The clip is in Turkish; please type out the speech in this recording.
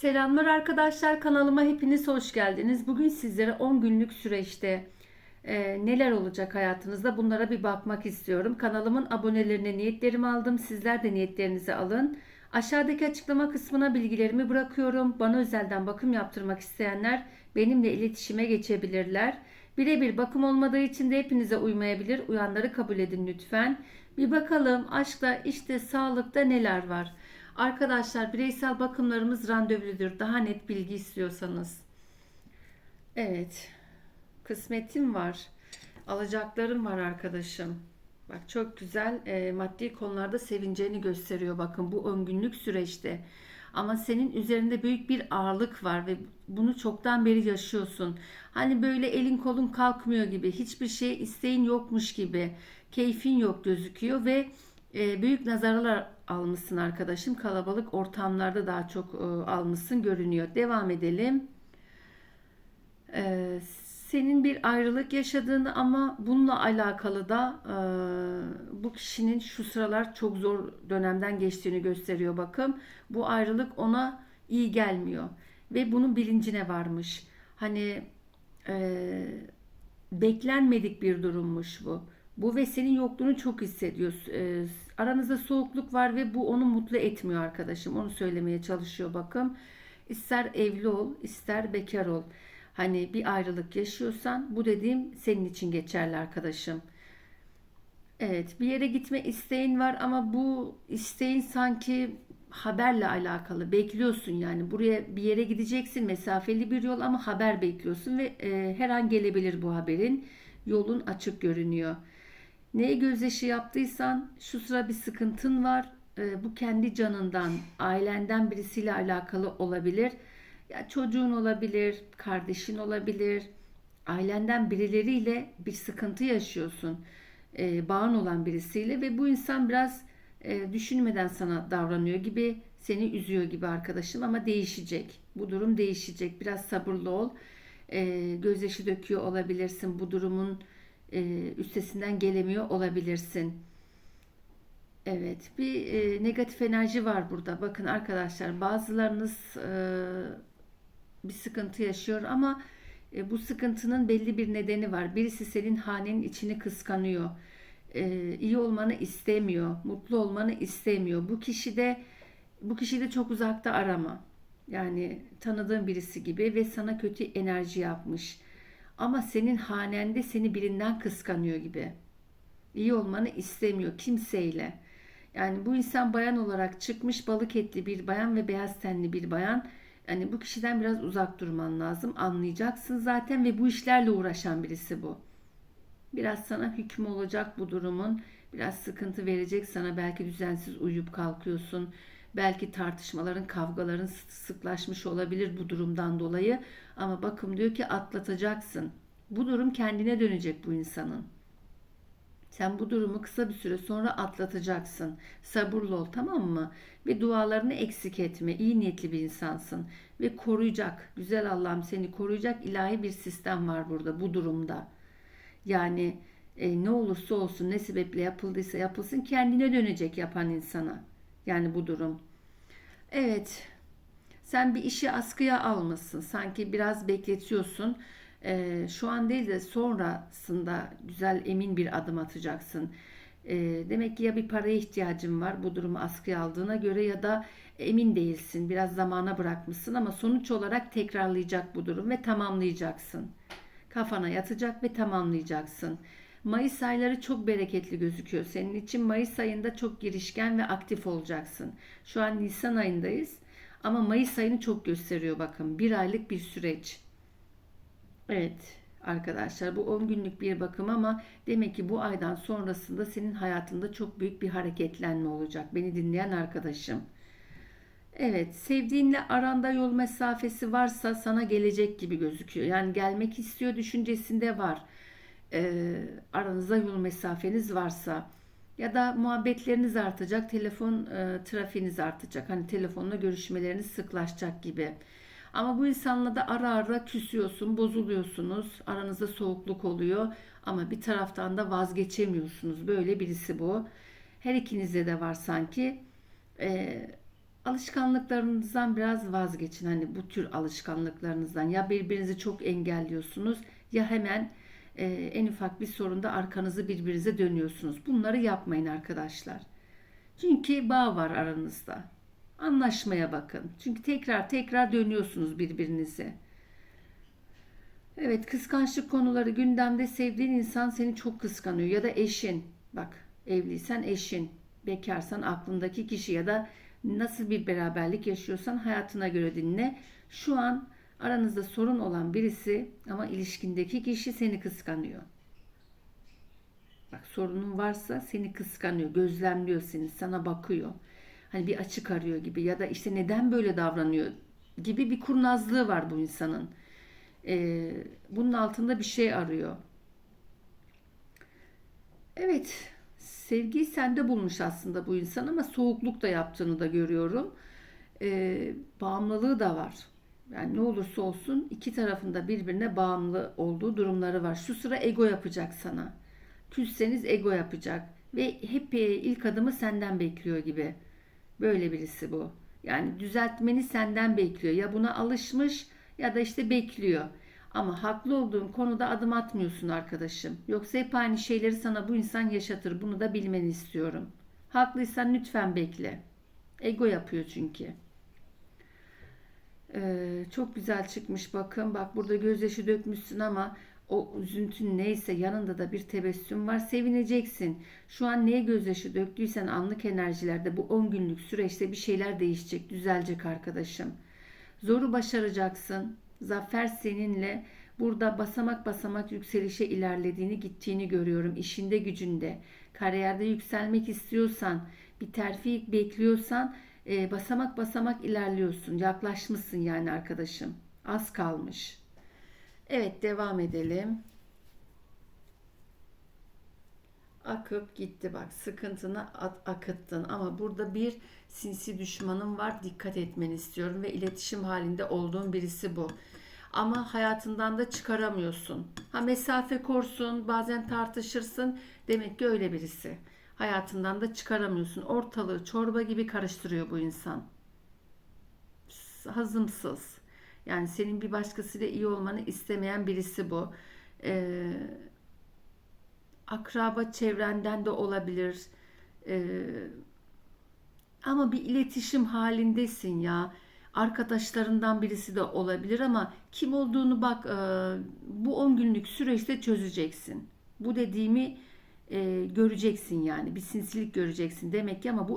Selamlar arkadaşlar kanalıma hepiniz hoş geldiniz. Bugün sizlere 10 günlük süreçte e, neler olacak hayatınızda bunlara bir bakmak istiyorum. Kanalımın abonelerine niyetlerimi aldım. Sizler de niyetlerinizi alın. Aşağıdaki açıklama kısmına bilgilerimi bırakıyorum. Bana özelden bakım yaptırmak isteyenler benimle iletişime geçebilirler. Birebir bakım olmadığı için de hepinize uymayabilir. Uyanları kabul edin lütfen. Bir bakalım aşkta, işte, sağlıkta neler var. Arkadaşlar bireysel bakımlarımız randevuludur. Daha net bilgi istiyorsanız. Evet. Kısmetim var. Alacaklarım var arkadaşım. Bak çok güzel e, maddi konularda sevineceğini gösteriyor bakın bu 10 günlük süreçte. Ama senin üzerinde büyük bir ağırlık var ve bunu çoktan beri yaşıyorsun. Hani böyle elin kolun kalkmıyor gibi, hiçbir şey isteğin yokmuş gibi, keyfin yok gözüküyor ve e, büyük nazarlar almışsın arkadaşım. Kalabalık ortamlarda daha çok e, almışsın görünüyor. Devam edelim. E, senin bir ayrılık yaşadığını ama bununla alakalı da e, bu kişinin şu sıralar çok zor dönemden geçtiğini gösteriyor bakın. Bu ayrılık ona iyi gelmiyor ve bunun bilincine varmış. Hani e, beklenmedik bir durummuş bu. Bu ve senin yokluğunu çok hissediyor. E, aranızda soğukluk var ve bu onu mutlu etmiyor arkadaşım. Onu söylemeye çalışıyor bakın. İster evli ol, ister bekar ol. Hani bir ayrılık yaşıyorsan bu dediğim senin için geçerli arkadaşım. Evet, bir yere gitme isteğin var ama bu isteğin sanki haberle alakalı. Bekliyorsun yani. Buraya bir yere gideceksin, mesafeli bir yol ama haber bekliyorsun ve e, her an gelebilir bu haberin. Yolun açık görünüyor. Neye gözyaşı yaptıysan şu sıra bir sıkıntın var. E, bu kendi canından, ailenden birisiyle alakalı olabilir. Ya çocuğun olabilir, kardeşin olabilir, ailenden birileriyle bir sıkıntı yaşıyorsun. E, bağın olan birisiyle ve bu insan biraz e, düşünmeden sana davranıyor gibi, seni üzüyor gibi arkadaşım ama değişecek. Bu durum değişecek. Biraz sabırlı ol. E, gözyaşı döküyor olabilirsin. Bu durumun e, üstesinden gelemiyor olabilirsin. Evet, bir e, negatif enerji var burada. Bakın arkadaşlar, bazılarınız e, bir sıkıntı yaşıyor ama e, bu sıkıntının belli bir nedeni var. Birisi senin hanenin içini kıskanıyor. E, iyi olmanı istemiyor, mutlu olmanı istemiyor. Bu kişi de bu kişi de çok uzakta arama. Yani tanıdığın birisi gibi ve sana kötü enerji yapmış. Ama senin hanende seni birinden kıskanıyor gibi. İyi olmanı istemiyor kimseyle. Yani bu insan bayan olarak çıkmış balık etli bir bayan ve beyaz tenli bir bayan. Yani bu kişiden biraz uzak durman lazım. Anlayacaksın zaten ve bu işlerle uğraşan birisi bu. Biraz sana hüküm olacak bu durumun. Biraz sıkıntı verecek sana. Belki düzensiz uyuyup kalkıyorsun. Belki tartışmaların, kavgaların sıklaşmış olabilir bu durumdan dolayı. Ama bakım diyor ki atlatacaksın. Bu durum kendine dönecek bu insanın. Sen bu durumu kısa bir süre sonra atlatacaksın. Sabırlı ol tamam mı? Ve dualarını eksik etme. İyi niyetli bir insansın. Ve koruyacak. Güzel Allah'ım seni koruyacak ilahi bir sistem var burada bu durumda. Yani e, ne olursa olsun ne sebeple yapıldıysa yapılsın kendine dönecek yapan insana. Yani bu durum. Evet. Sen bir işi askıya almışsın. Sanki biraz bekletiyorsun e, şu an değil de sonrasında güzel emin bir adım atacaksın. E, demek ki ya bir paraya ihtiyacın var bu durumu askıya aldığına göre ya da emin değilsin. Biraz zamana bırakmışsın ama sonuç olarak tekrarlayacak bu durum ve tamamlayacaksın. Kafana yatacak ve tamamlayacaksın. Mayıs ayları çok bereketli gözüküyor. Senin için Mayıs ayında çok girişken ve aktif olacaksın. Şu an Nisan ayındayız ama Mayıs ayını çok gösteriyor bakın. Bir aylık bir süreç. Evet arkadaşlar bu 10 günlük bir bakım ama demek ki bu aydan sonrasında senin hayatında çok büyük bir hareketlenme olacak. Beni dinleyen arkadaşım. Evet sevdiğinle aranda yol mesafesi varsa sana gelecek gibi gözüküyor. Yani gelmek istiyor düşüncesinde var. Ee, aranızda yol mesafeniz varsa ya da muhabbetleriniz artacak, telefon e, trafiğiniz artacak. Hani telefonla görüşmeleriniz sıklaşacak gibi. Ama bu insanla da ara ara küsüyorsun, bozuluyorsunuz. Aranızda soğukluk oluyor. Ama bir taraftan da vazgeçemiyorsunuz. Böyle birisi bu. Her ikinizde de var sanki. Ee, alışkanlıklarınızdan biraz vazgeçin. Hani bu tür alışkanlıklarınızdan ya birbirinizi çok engelliyorsunuz ya hemen e, en ufak bir sorunda arkanızı birbirinize dönüyorsunuz. Bunları yapmayın arkadaşlar. Çünkü bağ var aranızda. Anlaşmaya bakın. Çünkü tekrar tekrar dönüyorsunuz birbirinize. Evet, kıskançlık konuları gündemde sevdiğin insan seni çok kıskanıyor ya da eşin. Bak, evliysen eşin, bekarsan aklındaki kişi ya da nasıl bir beraberlik yaşıyorsan hayatına göre dinle. Şu an aranızda sorun olan birisi ama ilişkindeki kişi seni kıskanıyor. Bak sorunun varsa seni kıskanıyor, gözlemliyor seni, sana bakıyor. Hani bir açık arıyor gibi ya da işte neden böyle davranıyor gibi bir kurnazlığı var bu insanın. Ee, bunun altında bir şey arıyor. Evet, sevgiyi sende bulmuş aslında bu insan ama soğukluk da yaptığını da görüyorum. Ee, bağımlılığı da var. Yani ne olursa olsun iki tarafında birbirine bağımlı olduğu durumları var. Şu sıra ego yapacak sana. Küsseniz ego yapacak ve hep ilk adımı senden bekliyor gibi. Böyle birisi bu. Yani düzeltmeni senden bekliyor. Ya buna alışmış ya da işte bekliyor. Ama haklı olduğun konuda adım atmıyorsun arkadaşım. Yoksa hep aynı şeyleri sana bu insan yaşatır. Bunu da bilmeni istiyorum. Haklıysan lütfen bekle. Ego yapıyor çünkü. Ee, çok güzel çıkmış bakın. Bak burada gözyaşı dökmüşsün ama o üzüntün neyse yanında da bir tebessüm var. Sevineceksin. Şu an neye gözyaşı döktüysen anlık enerjilerde bu 10 günlük süreçte bir şeyler değişecek, düzelecek arkadaşım. Zoru başaracaksın. Zafer seninle. Burada basamak basamak yükselişe ilerlediğini, gittiğini görüyorum. İşinde, gücünde. Kariyerde yükselmek istiyorsan, bir terfi bekliyorsan e, basamak basamak ilerliyorsun. Yaklaşmışsın yani arkadaşım. Az kalmış. Evet devam edelim. Akıp gitti bak sıkıntını at, akıttın ama burada bir sinsi düşmanın var dikkat etmeni istiyorum ve iletişim halinde olduğun birisi bu. Ama hayatından da çıkaramıyorsun. Ha mesafe korsun bazen tartışırsın demek ki öyle birisi. Hayatından da çıkaramıyorsun. Ortalığı çorba gibi karıştırıyor bu insan. Hazımsız. Yani senin bir başkasıyla iyi olmanı istemeyen birisi bu. Ee, akraba çevrenden de olabilir. Ee, ama bir iletişim halindesin ya. Arkadaşlarından birisi de olabilir ama kim olduğunu bak e, bu 10 günlük süreçte çözeceksin. Bu dediğimi e, göreceksin yani. Bir sinsilik göreceksin. Demek ki ama bu